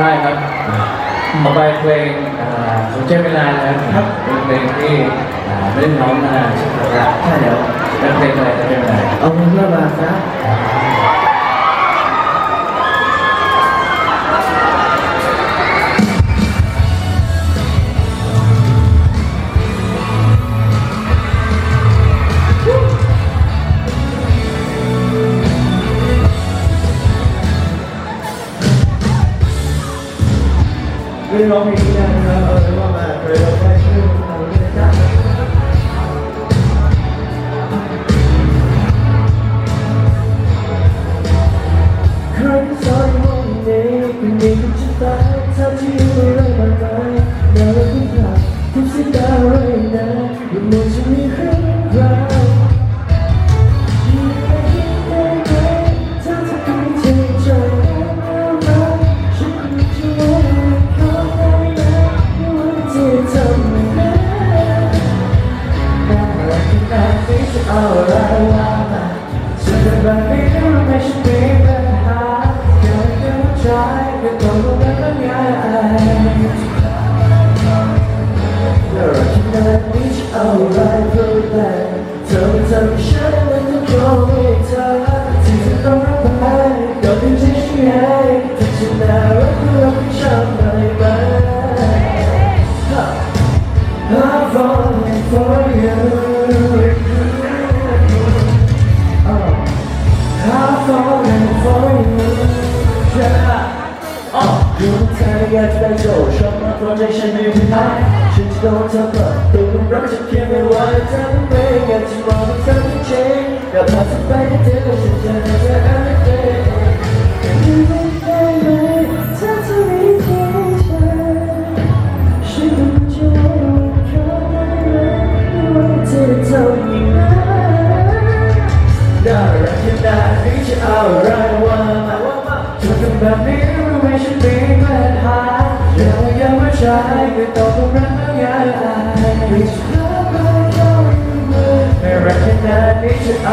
ได้ครับต่อไปเพลงอ่าผมเจ็บไม่นานนะครับเป็นเพลงที่อ่าไม่ได้ร้องมานานใช่ไหมครับใช่แล้วเป็นเพลงอะไรจะเป็นอะไรเอาเงินเพื่อมาซะ ไม่ร้องเพลงนี้นะครับเอาเป็นว่ามาเคยร้องไปชื่อ ไรเพื่อแต่เธอทำฉันมันต้องโดนให้เธอที่จะต้องรับไปเดนที่จะช่วยให้เธอชนะรักเพื่อไม่ช้ำอะไรไป I've fallen for you Human sanity at the door, shut my foundation, leave me high. Shit's going to fuck, they can brush it, give me what it's time to bring. It's wrong, it's time to change. Got lots of bad intentions, and it's everything. Now I recognize each hour I want, I want my, talking about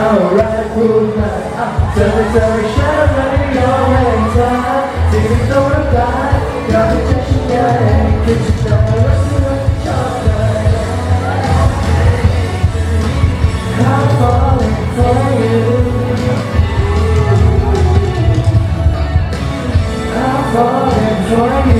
ดนี้จะเอาอะไรพูดมาเธอไม่เธอไม่ใช่ไม่ยอมให้เธอที่ต้องรักกันอยากให้ฉันยังไงคิดจะต้องรักที่รักชอบเธอ I'm falling for you I'm falling for you